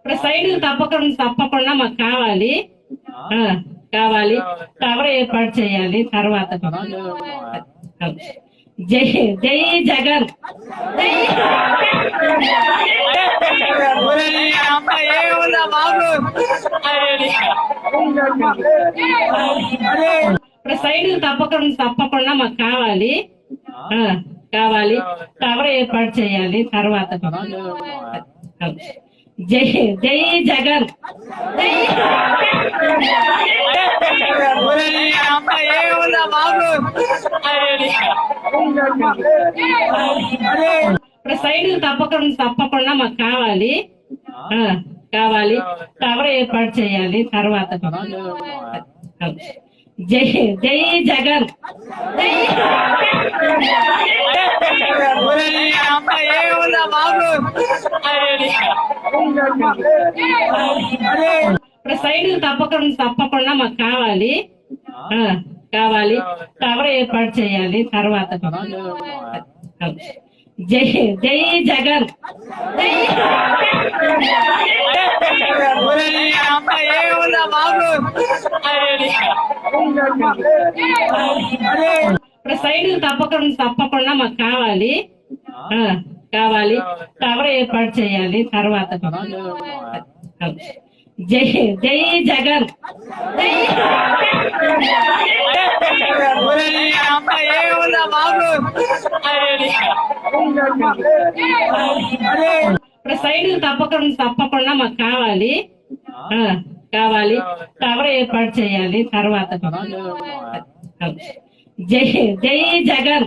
ఇక్కడ సైడ్ తప్పకుండా తప్పకుండా మాకు కావాలి. ఆ, కావాలి. టవర్ ఏర్పాటు చేయాలి తర్వాత. జై జై జగన్. ఇక్కడ సైడ్ తప్పకుండా తప్పకుండా మాకు కావాలి. కావాలి. టవర్ ఏర్పాటు చేయాలి తర్వాత. జై జై జగన్. జై ఇప్పుడు సైడ్ తప్పకుండా తప్పకుండా మాకు కావాలి. కావాలి. టవర్ ఏర్పాటు చేయాలి తర్వాత. జై జై జగన్. జై సైడ్ తప్పకుండా తప్పకుండా మాకు కావాలి. ఆ, కావాలి. కవర్ ఏర్పాటు చేయాలి తర్వాత. జై జై జగన్. సైడ్ తప్పకుండా తప్పకుండా మాకు కావాలి. కావాలి. టవర్ ఏర్పాటు చేయాలి. తర్వాత జై జై జగన్. సైడ్ తప్పకుండా తప్పకుండా మాకు కావాలి. కావాలి. టవర్ ఏర్పాటు చేయాలి. తర్వాత జై జై జగన్.